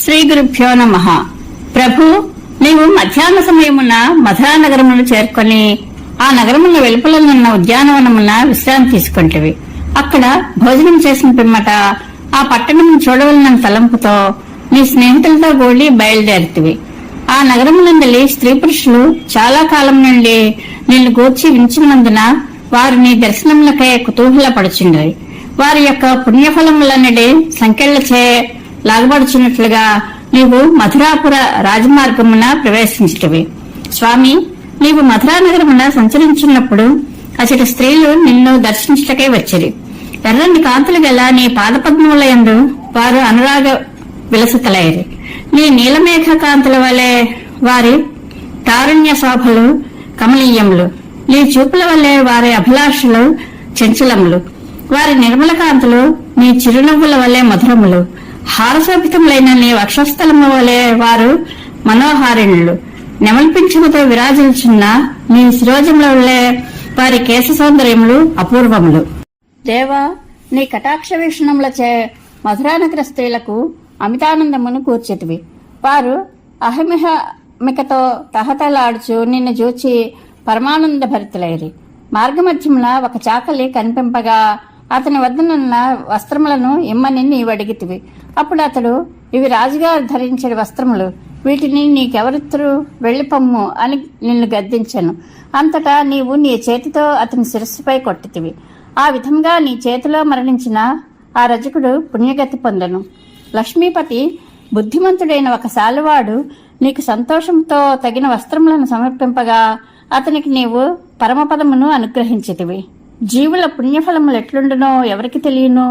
శ్రీ గురుభ్యో నమ. ప్రభు నీవు మధ్యాహ్న సమయమున మధురా నగరమును చేరుకొని ఆ నగరమున వెలుపలనున్న ఉద్యానవనమున విశ్రాంతి తీసుకుంటవి. అక్కడ భోజనం చేసిన పిమ్మట ఆ పట్టణం చూడవలన తలంపుతో నీ స్నేహితులతో కూడి బయలుదేరుతివి. ఆ నగరమునందలి స్త్రీ పురుషులు చాలా కాలం నుండి నిన్ను గూర్చి వించినందున వారు నీ దర్శనములకై కుతూహలపడుచుండరు వారి యొక్క పుణ్యఫలములన్నడే సంఖ్యలచే లాగబడుచున్నట్లుగా నీవు మధురాపుర రాజమార్గమున ప్రవేశించటవి స్వామి నీవు మధురా నగరమున సంచరించున్నప్పుడు అచట స్త్రీలు నిన్ను దర్శించటకే వచ్చిరి ఎర్రని కాంతులు గల నీ పాదపద్మములయందు వారు అనురాగ విలసితలైరి నీ నీలమేఘ కాంతుల వలె వారి తారుణ్య శోభలు కమనీయములు నీ చూపుల వల్లే వారి అభిలాషలు చంచలములు. వారి నిర్మల కాంతులు నీ చిరునవ్వుల వలె మధురములు. హారశోభితములైన నీ వక్షస్థలము వలె వారు మనోహారిణులు. నెమల్పించముతో విరాజిల్చున్న నీ శిరోజముల వలె వారి కేశ సౌందర్యములు అపూర్వములు. దేవా నీ కటాక్ష వీక్షణములచే మధురానగర స్త్రీలకు అమితానందమును కూర్చెతివి. వారు అహమిహమికతో తహతలాడుచు నిన్ను చూచి పరమానంద భరితులైరి మార్గమధ్యమున ఒక చాకలి కనిపింపగా అతని వద్దనున్న వస్త్రములను ఇమ్మని నీవు అడిగితివి. అప్పుడు అతడు ఇవి రాజుగారు ధరించిన వస్త్రములు. వీటిని నీకెవరిద్దరు వెళ్ళిపమ్ము అని నిన్ను గద్దించాను. అంతటా నీవు నీ చేతితో అతని శిరస్సుపై కొట్టితివి. ఆ విధంగా నీ చేతిలో మరణించిన ఆ రజకుడు పుణ్యగతి పొందను. లక్ష్మీపతి బుద్ధిమంతుడైన ఒక సాలువాడు నీకు సంతోషంతో తగిన వస్త్రములను సమర్పింపగా అతనికి నీవు పరమపదమును అనుగ్రహించితివి. జీవుల పుణ్యఫలములు ఎట్లుండునో ఎవరికి తెలియను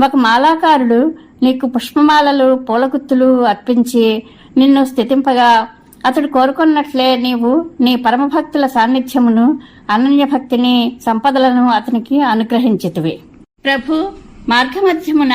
ఒక మాలాకారుడు నీకు పుష్పమాలలు పూలగుత్తులు అర్పించి నిన్ను స్థితింపగా అతడు కోరుకున్నట్లే నీవు నీ పరమభక్తుల సాన్నిధ్యమును అనన్య భక్తిని సంపదలను అతనికి అనుగ్రహించితివి ప్రభు మార్గమధ్యమున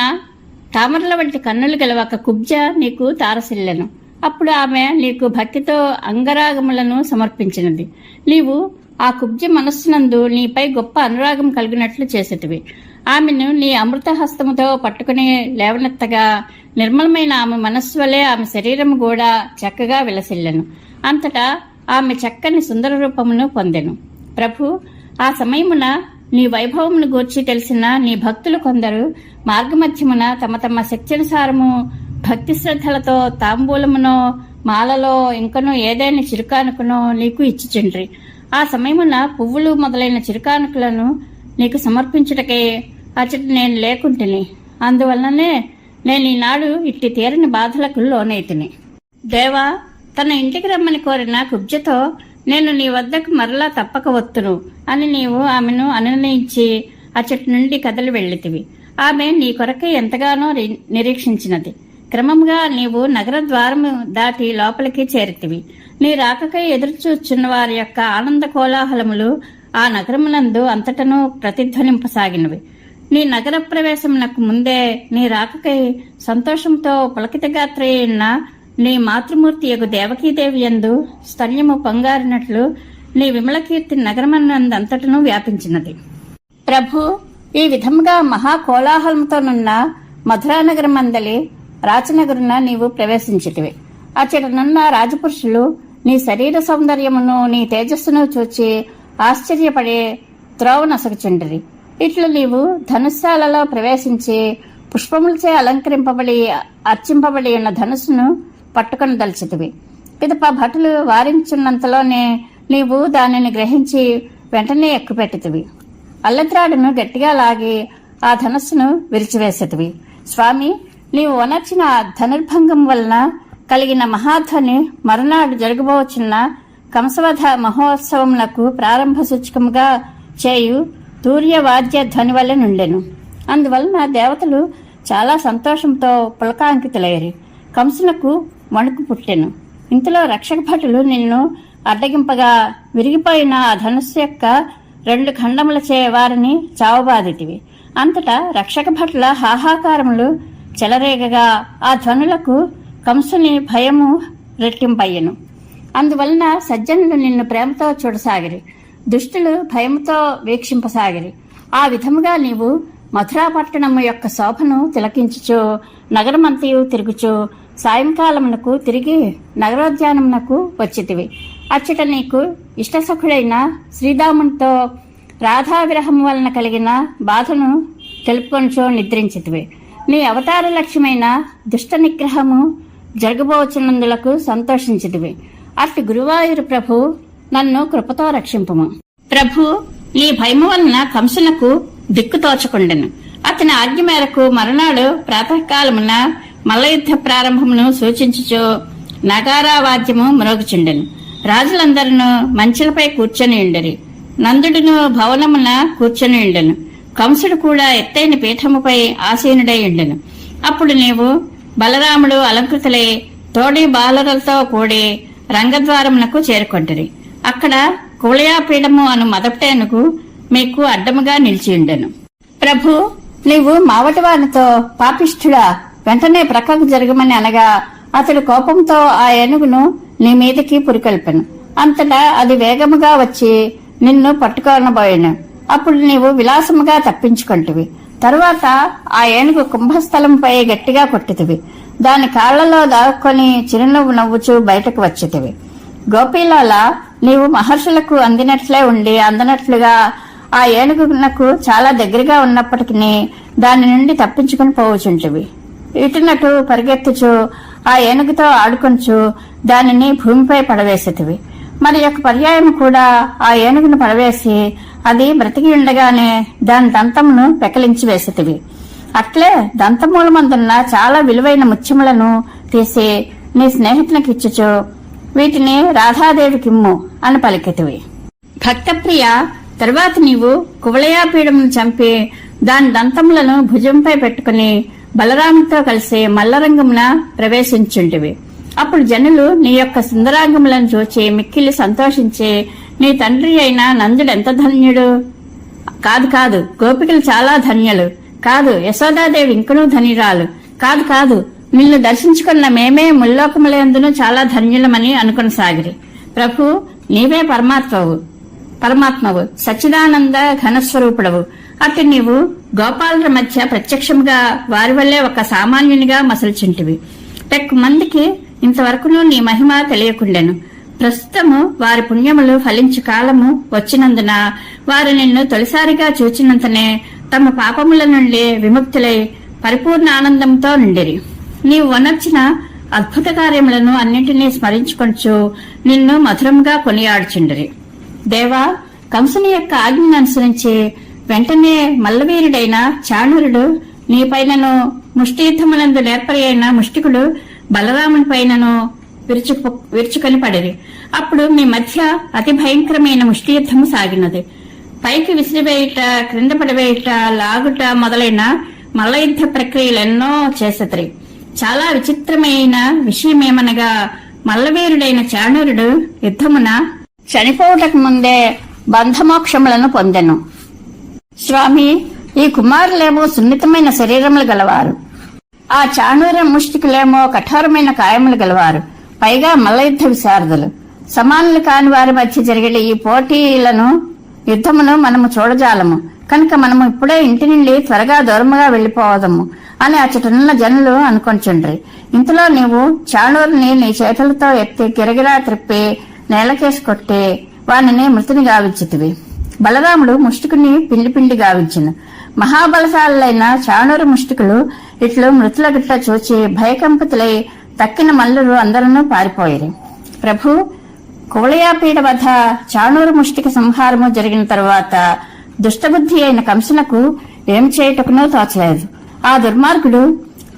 తామరల వంటి కన్నులు గల ఒక కుబ్జ నీకు తారసిల్లెను. అప్పుడు ఆమె నీకు భక్తితో అంగరాగములను సమర్పించినది. నీవు ఆ కుబ్జ మనస్సునందు నీపై గొప్ప అనురాగం కలిగినట్లు చేసేటివి. ఆమెను నీ అమృత హస్తముతో పట్టుకుని లేవనెత్తగా నిర్మలమైన ఆమె మనస్సు వలె ఆమె శరీరము కూడా చక్కగా విలసిల్లెను. అంతటా ఆమె చక్కని సుందర రూపమును పొందెను. ప్రభు ఆ సమయమున నీ వైభవమును గూర్చి తెలిసిన నీ భక్తులు కొందరు మార్గమధ్యమున తమ తమ శక్త్యనుసారము భక్తి శ్రద్ధలతో తాంబూలమునో మాలలో ఇంకనో ఏదైనా చిరుకానుకనో నీకు ఇచ్చిచుండ్రి. ఆ సమయమున పువ్వులు మొదలైన చిరుకానుకలను నీకు సమర్పించుటకే అచట నేను లేకుంటిని. అందువలననే నేను ఈనాడు ఇట్టి తీరని బాధలకు లోనైతిని. దేవా తన ఇంటికి రమ్మని కోరిన కుబ్జతో నేను నీ వద్దకు మరలా తప్పక వత్తును అని నీవు ఆమెను అనునయించి అచ్చటి నుండి కదలి వెళ్ళితివి. ఆమె నీ కొరకే ఎంతగానో నిరీక్షించినది. క్రమంగా నీవు నగర ద్వారము దాటి లోపలికి చేరితివి. నీ రాకకై ఎదురుచూచున్న వారి యొక్క ఆనంద కోలాహలములు ఆ నగరమునందు అంతటను ప్రతిధ్వనింపసాగినవి. నీ నగర ప్రవేశమునకు ముందే నీ రాకకై సంతోషంతో పులకితగాత్రయైన నీ మాతృమూర్తి యొక్క దేవకీదేవి యందు స్థల్యము పొంగారినట్లు నీ విమలకీర్తి నగరమన్నందంతటను వ్యాపించినది. ప్రభు ఈ విధముగా మహా కోలాహలంతోనున్న మధురానగరం రాచనగరున నీవు ప్రవేశించితివి. అచ్చటనున్న రాజపురుషులు నీ శరీర సౌందర్యమును నీ తేజస్సును చూచి ఆశ్చర్యపడే త్రోవనసగుచుండ్రి ఇట్లు నీవు ధనుశాలలో ప్రవేశించి పుష్పములచే అలంకరింపబడి అర్చింపబడి ఉన్న ధనుస్సును పట్టుకొని దలిచితివి. పిదప భటులు వారించున్నంతలోనే నీవు దానిని గ్రహించి వెంటనే ఎక్కుపెట్టితివి. అల్లద్రాడును గట్టిగా లాగి ఆ ధనస్సును విరిచివేసేటివి స్వామి నీవు వనర్చిన ఆ ధనుర్భంగం వలన కలిగిన మహాధ్వని మరునాడు జరగబోచున్న కంసవధ మహోత్సవములకు ప్రారంభ సూచకముగా చేయు తూర్యవాద్య ధ్వని వల్ల నుండెను. అందువలన దేవతలు చాలా సంతోషంతో పులకాంకితులయ్యారు. కంసునకు వణుకు పుట్టెను. ఇంతలో రక్షక భటులు నిన్ను అడ్డగింపగా విరిగిపోయిన ఆ ధనుస్సు యొక్క రెండు ఖండముల వారిని చావబాదిటివి. అంతటా రక్షక భటుల హాహాకారములు చెలరేగగా ఆ ధ్వనులకు కంసుని భయము రెట్టింపయ్యను. అందువలన సజ్జనులు నిన్ను ప్రేమతో చూడసాగిరి దుష్టులు భయముతో వీక్షింపసాగిరి. ఆ విధముగా నీవు మథురాపట్టణము యొక్క శోభను తిలకించుచు నగరమంతయు తిరుగుచు సాయంకాలమునకు తిరిగి నగరోద్యానమునకు వచ్చితివి. అచ్చట నీకు ఇష్టసఖుడైన శ్రీరామునితో రాధా విరహం వలన కలిగిన బాధను తెలుపుకొనిచో నిద్రించితివి. నీ అవతార లక్ష్యమైన దుష్ట నిగ్రహము జరగబోచున్నందులకు సంతోషించటమే అట్టి గురువాయూరు ప్రభు నన్ను కృపతో రక్షింపము. ప్రభు నీ భయము వలన కంసునకు దిక్కు తోచకుండెను. అతని ఆజ్ఞ మేరకు మరునాడు ప్రాతకాలమున మల్లయుద్ధ ప్రారంభమును సూచించుచు నగారా వాద్యము మ్రోగుచుండెను. రాజులందరూ మంచులపై కూర్చొని ఉండరి నందుడును భవనమున కూర్చొని ఉండెను కంసుడు కూడా ఎత్తైన పీఠముపై ఆసీనుడై ఉండెను అప్పుడు నీవు బలరాముడు అలంకృతులై తోడి బాలరులతో కూడి రంగద్వారమునకు చేరుకొంటిరి. అక్కడ కుళయాపీఠము అను మదపటేనుకు మీకు అడ్డముగా నిలిచి ఉండెను. ప్రభు నీవు మావటివానితో పాపిష్ఠుడా వెంటనే ప్రక్కకు జరగమని అనగా అతడు కోపంతో ఆ ఏనుగును నీ మీదకి పురికొల్పెను. అంతటా అది వేగముగా వచ్చి నిన్ను పట్టుకొనబోయాను. అప్పుడు నీవు విలాసముగా తప్పించుకొంటివి. తరువాత ఆ ఏనుగు కుంభస్థలంపై గట్టిగా కొట్టితివి దాని కాళ్ళలో దాక్కొని చిరునవ్వు నవ్వుచూ బయటకు వచ్చితివి గోపీలాల నీవు మహర్షులకు అందినట్లే ఉండి అందనట్లుగా ఆ ఏనుగునకు చాలా దగ్గరగా ఉన్నప్పటికీ దాని నుండి తప్పించుకుని పోవచుంటివి. ఇటునటు పరిగెత్తుచు ఆ ఏనుగుతో ఆడుకొంచు దానిని భూమిపై పడవేసేటివి. మరి యొక్క పర్యాయం కూడా ఆ ఏనుగును పడవేసి అది బ్రతికి ఉండగానే దాని దంతమును పెకలించి వేసేటివి అట్లే దంతమూలమందున్న చాలా విలువైన ముత్యములను తీసి నీ స్నేహితునికి ఇచ్చుచు వీటిని రాధాదేవికిమ్ము అని పలికెతివి. భక్తప్రియ తరువాత నీవు కువలయాపీడమును చంపి దాని దంతములను భుజంపై పెట్టుకుని బలరాముతో కలిసి మల్లరంగమున ప్రవేశించుంటివి. అప్పుడు జనులు నీ యొక్క సుందరాంగములను చూచి మిక్కిలి సంతోషించి నీ తండ్రి అయిన నందుడు ఎంత ధన్యుడు? కాదు కాదు. గోపికలు చాలా ధన్యులు. కాదు యశోదాదేవి ఇంకనూ ధనిరాలు. కాదు కాదు. నిన్ను దర్శించుకున్న మేమే ముల్లోకములందును చాలా ధన్యులమని అనుకొనసాగిరి ప్రభు నీవే పరమాత్మవు. పరమాత్మవు. సచ్చిదానంద ఘనస్వరూపుడవు. అటు నీవు గోపాలుల మధ్య ప్రత్యక్షముగా వారి వల్లే ఒక సామాన్యునిగా మసల్చింటివి. టెక్ మందికి ఇంతవరకును నీ మహిమ తెలియకుండెను. ప్రస్తుతము వారి పుణ్యములు ఫలించు కాలము వచ్చినందున వారు నిన్ను తొలిసారిగా చూచినంతనే తమ పాపముల నుండి విముక్తులై పరిపూర్ణ ఆనందంతో నుండిరి. నీవు వనర్చిన అద్భుత కార్యములను అన్నింటినీ స్మరించుకొంచు నిన్ను మధురంగా కొనియాడుచుండిరి. దేవా కంసుని యొక్క ఆజ్ఞను అనుసరించి వెంటనే మల్లవీరుడైన చాణురుడు నీ పైనను ముష్టియుద్ధములందు నేర్పరి అయిన ముష్టికుడు బలరాముని పైనను విరుచు విరుచుకొని పడిరి. అప్పుడు మీ మధ్య అతి భయంకరమైన ముష్టియుద్ధము సాగినది. పైకి విసిరివేయుట క్రింద పడివేయుట లాగుట మొదలైన మల్లయుద్ధ ప్రక్రియలెన్నో చేసతరి చాలా విచిత్రమైన విషయమేమనగా మల్లవీరుడైన చాణూరుడు యుద్ధమున చనిపోవటకు ముందే బంధమోక్షములను పొందెను. స్వామి ఈ కుమారులేమో సున్నితమైన శరీరములు గలవారు. ఆ చాణూర ముష్టికులేమో కఠోరమైన కాయములు గలవారు. పైగా మల్లయుద్ధ విశారదులు సమానులు కాని వారి మధ్య జరిగే ఈ పోటీలను యుద్ధమును మనము చూడజాలము. కనుక మనము ఇప్పుడే ఇంటి నుండి త్వరగా దూరముగా వెళ్ళిపోవదము అని అచ్చటనున్న జనులు అనుకొంచుండ్రి. ఇంతలో నీవు చాణూరుని నీ చేతులతో ఎత్తి గిరగిరా త్రిప్పి నేలకేసి కొట్టి వానిని మృతిని గావించితివి. బలరాముడు ముష్టికుని పిండి పిండి గావించును. మహాబలశాలైన చాణూరు ముష్టికులు ఇట్లు మృతుల గిట్ట చూచి భయకంపితులై తక్కిన మల్లులు అందరూ పారిపోయారు ప్రభు కువలయాపీడ వధ చాణూరు ముష్టిక సంహారము జరిగిన తర్వాత దుష్టబుద్ధి అయిన కంసునకు ఏం చేయుటకునో తోచలేదు. ఆ దుర్మార్గుడు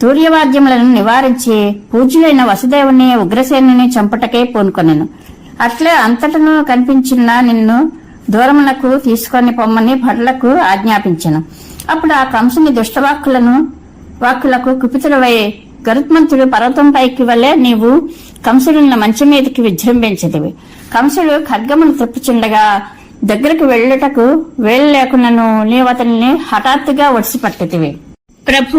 తూర్యవాద్యములను నివారించి పూజ్యులైన వసుదేవుని ఉగ్రసేనుని చంపటకే పూనుకొనెను. అట్లే అంతటను కనిపించిన నిన్ను దూరమునకు తీసుకొని పొమ్మని భటులకు ఆజ్ఞాపించను. అప్పుడు ఆ కంసుని దుష్టవాక్కులను వాక్కులకు కుపితులవై గరుత్మంతుడు పర్వతం పైకి వల్లే నీవు కంసుడున్న మంచం మీదకి విజృంభించదివి. కంసుడు ఖడ్గమును త్రిప్పుచుండగా దగ్గరకు వెళ్ళుటకు వేలు లేకున్నను నీవు అతనిని హఠాత్తుగా ఒడిసిపట్టతివి ప్రభు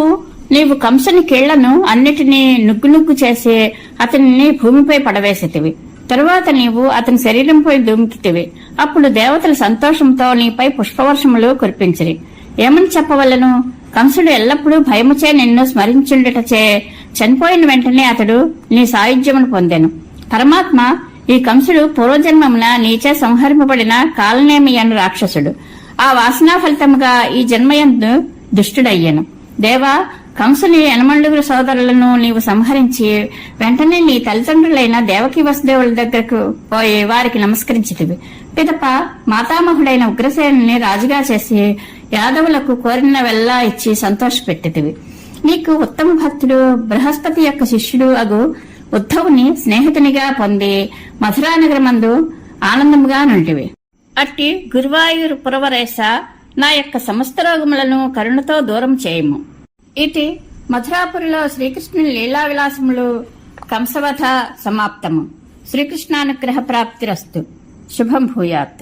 నీవు కంసుని కీళ్ళను అన్నిటినీ నుగ్గు నుగ్గు చేసి అతనిని భూమిపై పడవేసేతివి. తరువాత నీవు అతని శరీరంపై దుమికితివి అప్పుడు దేవతల సంతోషంతో నీపై పుష్పవర్షములు కురిపించిరి. ఏమని చెప్పవలను? కంసుడు ఎల్లప్పుడూ భయముచే నిన్ను స్మరించుండుటచే చనిపోయిన వెంటనే అతడు నీ సాయుధ్యమును పొందెను. పరమాత్మ ఈ కంసుడు పూర్వజన్మమున నీచే సంహరింపబడిన కాలనేమి అను రాక్షసుడు. ఆ వాసనా ఫలితముగా ఈ జన్మయందు దుష్టుడయ్యను. దేవా కంసుని యనమండుగురు సోదరులను నీవు సంహరించి వెంటనే నీ తల్లిదండ్రులైన దేవకి వసుదేవుల దగ్గరకు పోయి వారికి నమస్కరించితివి. పిదప మాతామహుడైన ఉగ్రసేనుని రాజుగా చేసి యాదవులకు కోరిన వెళ్ళా ఇచ్చి సంతోషపెట్టితివి. నీకు ఉత్తమ భక్తుడు బృహస్పతి యొక్క శిష్యుడు అగు ఉద్ధవుని స్నేహితునిగా పొంది మధురానగరమందు ఆనందముగా నుండివి అట్టి గురువాయూరు పురవరేశ నా యొక్క సమస్త రోగములను కరుణతో దూరం చేయము. ఇది మధురాపురిలో శ్రీకృష్ణుని లీలా విలాసములు కంసవధ సమాప్తము. శ్రీకృష్ణానుగ్రహ ప్రాప్తిరస్తు శుభం భూయాత్.